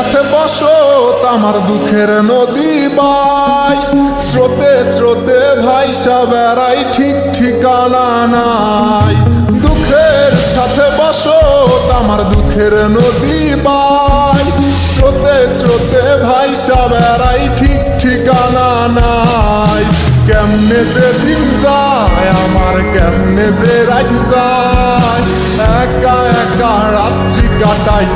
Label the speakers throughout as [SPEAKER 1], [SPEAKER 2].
[SPEAKER 1] সাথে বসত আমার দুঃখের নদী বাই। স্রোতে স্রোতে ভাই বেড়াই ঠিক ঠিকানা নাই। দুঃখের সাথে বসত আমার দুঃখের নদী বাই। স্রোতে স্রোতে ভাই বেড়াই ঠিক ঠিকানা নাই। কেমনে যে দিন যায়, আমার কেমনে যে রাত যায়। একা একা রাত্রি কাটাই।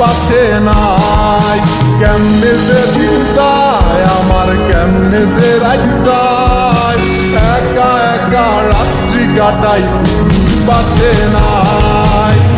[SPEAKER 1] পাশে নাই। কেমনে যে দিন যায়, আমার কেমনে যে রাত যায়। একা একা কাটাই, পাশে নাই।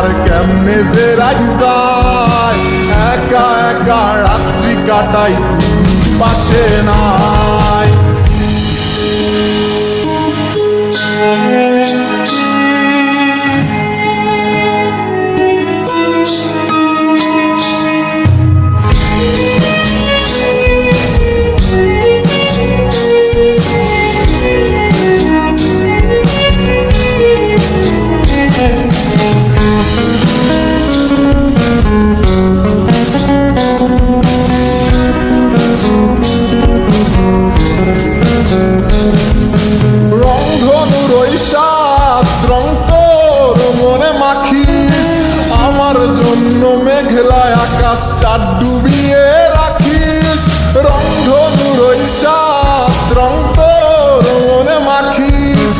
[SPEAKER 1] আমার কেমনে যে রাজ যায়? একা একা রাত্রি কাটাই পাশে নাই। চার ডুবিয়ে রাখিস রংধনুর ওই সাত রং মাখিস।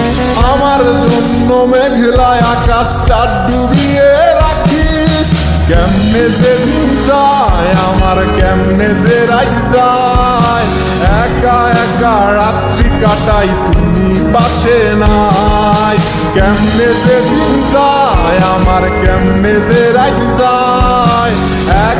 [SPEAKER 1] আমার জন্য মেঘলায় আকাশ চার ডুবিয়ে রাখিস। কেমনে যে দিন যায়, আমার কেমনে যে রাজ যায়। একা একা রাত্রি কাটাই, তুমি পাশে নাই। কেমনে যে দিন যায়, আমার কেমনে যে রাজ যায়। একা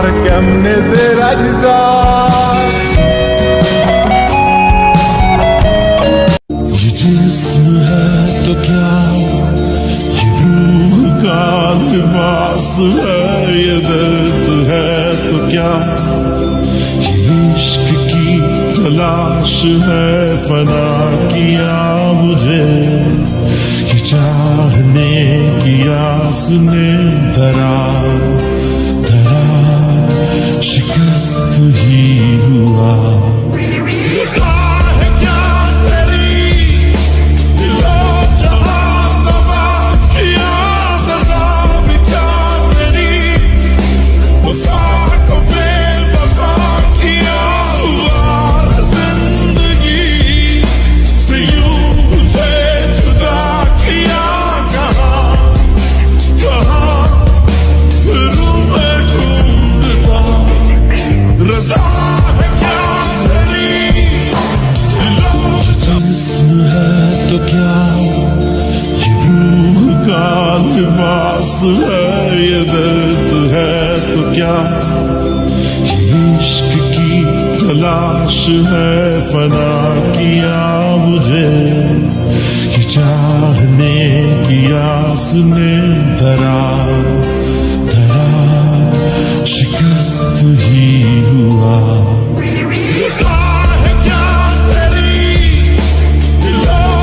[SPEAKER 1] আমার কেমনে যে রাজ যায়
[SPEAKER 2] ये जिस्म है तो क्या ये रूह का लिबास है ये दर्द है तो क्या ये इश्क की तलाश है फना किया मुझे ये चाहने की आस ने धरा धरा کا لباس ہے یہ درد ہے تو کیا عشق کی تلاش ہے فنا کیا مجھے یہ چاہنے کی آس نے درا